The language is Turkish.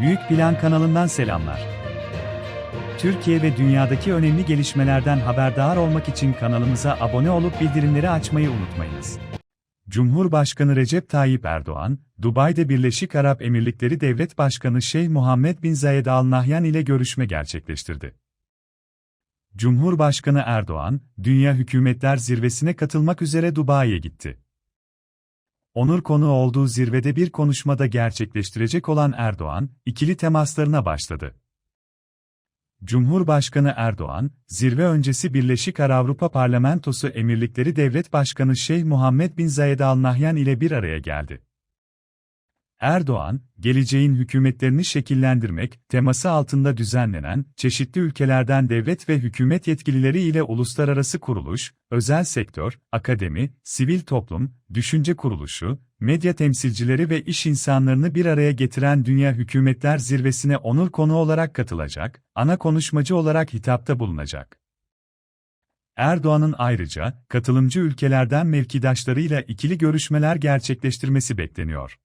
Büyük Plan kanalından selamlar. Türkiye ve dünyadaki önemli gelişmelerden haberdar olmak için kanalımıza abone olup bildirimleri açmayı unutmayınız. Cumhurbaşkanı Recep Tayyip Erdoğan, Dubai'de Birleşik Arap Emirlikleri Devlet Başkanı Şeyh Muhammed bin Zayed Al Nahyan ile görüşme gerçekleştirdi. Cumhurbaşkanı Erdoğan, Dünya Hükümetler Zirvesi'ne katılmak üzere Dubai'ye gitti. Onur konu olduğu zirvede bir konuşmada gerçekleştirecek olan Erdoğan, ikili temaslarına başladı. Cumhurbaşkanı Erdoğan, zirve öncesi Birleşik Arap Avrupa Parlamentosu Emirlikleri Devlet Başkanı Şeyh Muhammed bin Zayed Al Nahyan ile bir araya geldi. Erdoğan, geleceğin hükümetlerini şekillendirmek teması altında düzenlenen, çeşitli ülkelerden devlet ve hükümet yetkilileri ile uluslararası kuruluş, özel sektör, akademi, sivil toplum, düşünce kuruluşu, medya temsilcileri ve iş insanlarını bir araya getiren Dünya Hükümetler Zirvesi'ne onur konu olarak katılacak, ana konuşmacı olarak hitapta bulunacak. Erdoğan'ın ayrıca, katılımcı ülkelerden mevkidaşlarıyla ikili görüşmeler gerçekleştirmesi bekleniyor.